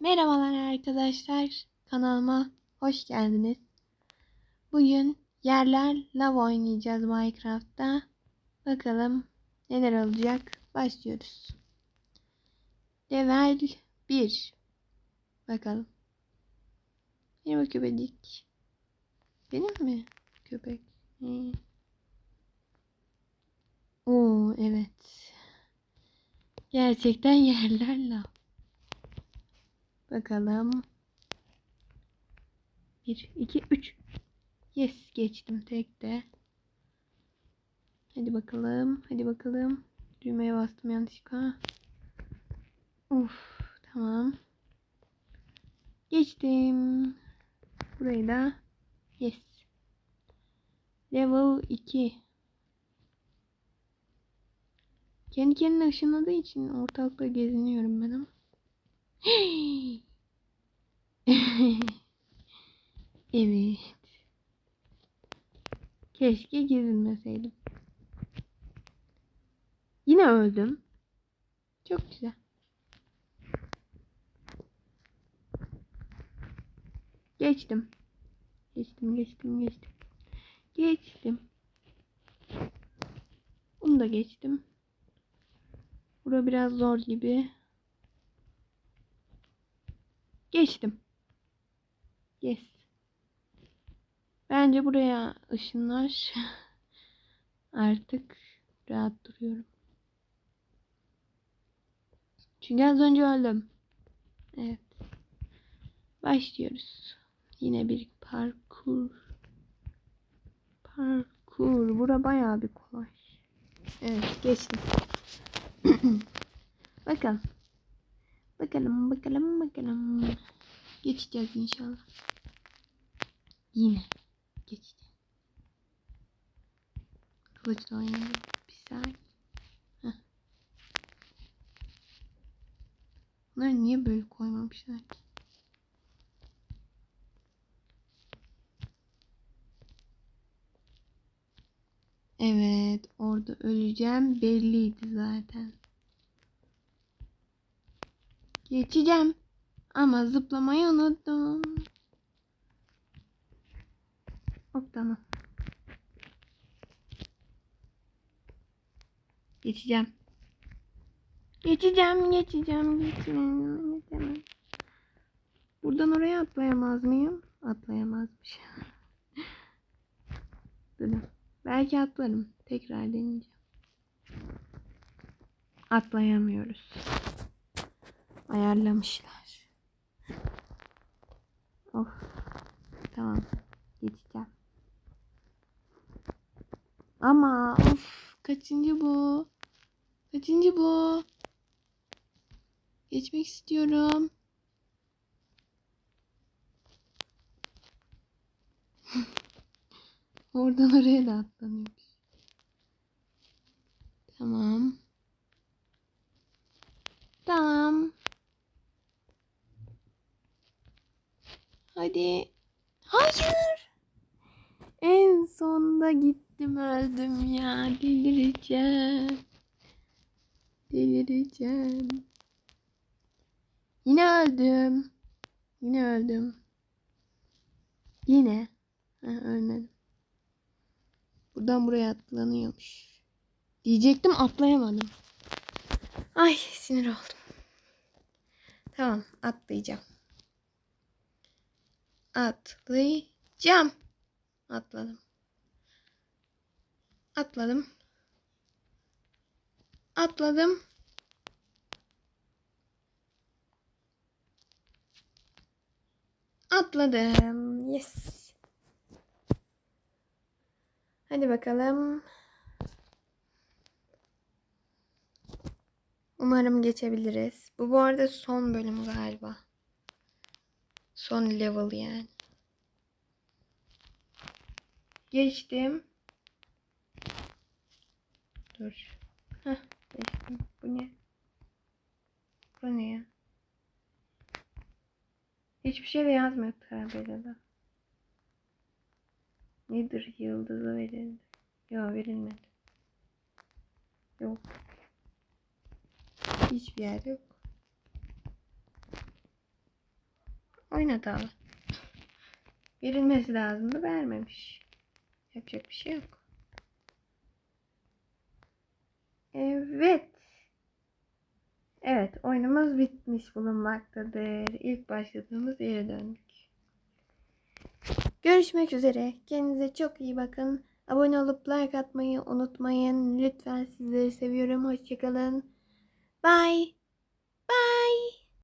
Merhabalar arkadaşlar. Kanalıma hoş geldiniz. Bugün yerler lav oynayacağız Minecraft'ta. Bakalım neler olacak. Başlıyoruz. Level 1. Bakalım. Merhaba köpecik. Benim mi köpek? Hmm. Oo evet. Gerçekten yerler lav. Bakalım. 1, 2, 3. Yes geçtim tek de. Hadi bakalım. Hadi bakalım. Düğmeye bastım yanlışlıkla. Uf tamam. Geçtim. Burayı da yes. Level 2. Kendi kendine ışınladığı için ortalıkta geziniyorum ben ama. evet. Keşke gezinmeseydim. Yine öldüm. Çok güzel. Geçtim. Geçtim, geçtim, geçtim. Geçtim. Bunu da geçtim. Bura biraz zor gibi. Geçtim. Yes. Bence buraya ışınlar. Artık rahat duruyorum. Çünkü az önce öldüm. Evet. Başlıyoruz. Yine bir parkur. Parkur. Bura bayağı bir kolay. Evet geçtim. Bakalım. Bakalım bakalım bakalım. Geçeceğiz inşallah. Yine geçeceğiz. Kılıçla oynayalım. Bir saniye. Heh. Bunları niye böyle koymamışlar ki? Evet, orada öleceğim belliydi zaten. Geçeceğim. Ama zıplamayı unuttum. Hop tamam. Geçeceğim. Geçeceğim, geçeceğim, geçeceğim, geçeceğim. Buradan oraya atlayamaz mıyım? Atlayamazmış. Durun. Belki atlarım. Tekrar deneyeceğim. Atlayamıyoruz ayarlamışlar. Of. Tamam. Geçeceğim. Ama of kaçıncı bu? Kaçıncı bu? Geçmek istiyorum. Oradan oraya da atlanıyormuş. Tamam. Hadi. Hayır. En sonunda gittim öldüm ya. Delireceğim. Delireceğim. Yine öldüm. Yine öldüm. Yine. Ha, ölmedim. Buradan buraya atlanıyormuş. Diyecektim atlayamadım. Ay sinir oldum. Tamam atlayacağım. Atlayacağım. Atladım. Atladım. Atladım. Atladım. Yes. Hadi bakalım. Umarım geçebiliriz. Bu bu arada son bölüm galiba. Son level yani. Geçtim. Dur. Heh, geçtim. Bu ne? Bu ne ya? Hiçbir şey de yazmıyor tabelada. Nedir yıldızı verildi? Yok verilmedi. Yok. Hiçbir yer yok. Oynadı al. Verilmesi lazımdı vermemiş. Yapacak bir şey yok. Evet. Evet oyunumuz bitmiş bulunmaktadır. İlk başladığımız yere döndük. Görüşmek üzere. Kendinize çok iyi bakın. Abone olup like atmayı unutmayın. Lütfen sizleri seviyorum. Hoşçakalın. Bye. Bye.